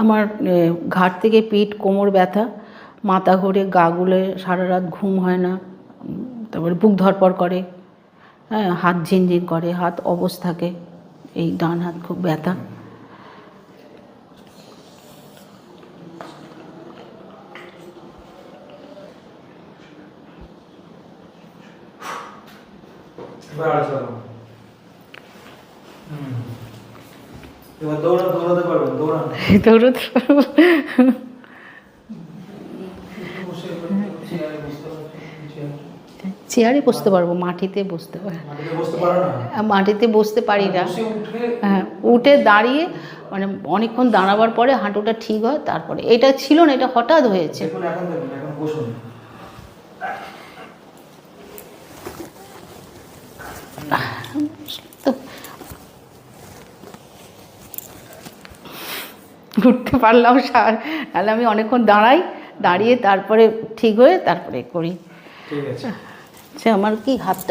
আমার ঘাট থেকে পিঠ কোমর ব্যথা, মাথা ঘুরে, গা গুলে, সারা রাত ঘুম হয় না, তারপরে বুক ধরপড় করে হ্যাঁ হাত ঝিনঝিন করে, হাত অবশ থাকে, এই ডান হাত খুব ব্যথা। আর এবার দৌড়া দৌড়াতে পারবেন দৌড়ান দৌড়তে পারব। চেয়ারে বসতে পারব মাটিতে বসতে পারি মাটিতে বসতে পারি না। উঠে হ্যাঁ উঠে দাঁড়িয়ে মানে অনেকক্ষণ দাঁড়াবার পরে হাঁটুটা ঠিক হয় তারপরে। এটা ছিল না এটা হঠাৎ হয়েছে। তো উঠতে পারলাম সার। তাহলে আমি অনেকক্ষণ দাঁড়াই দাঁড়িয়ে তারপরে ঠিক হয়ে তারপরে করি। আচ্ছা আমার কি হাতটা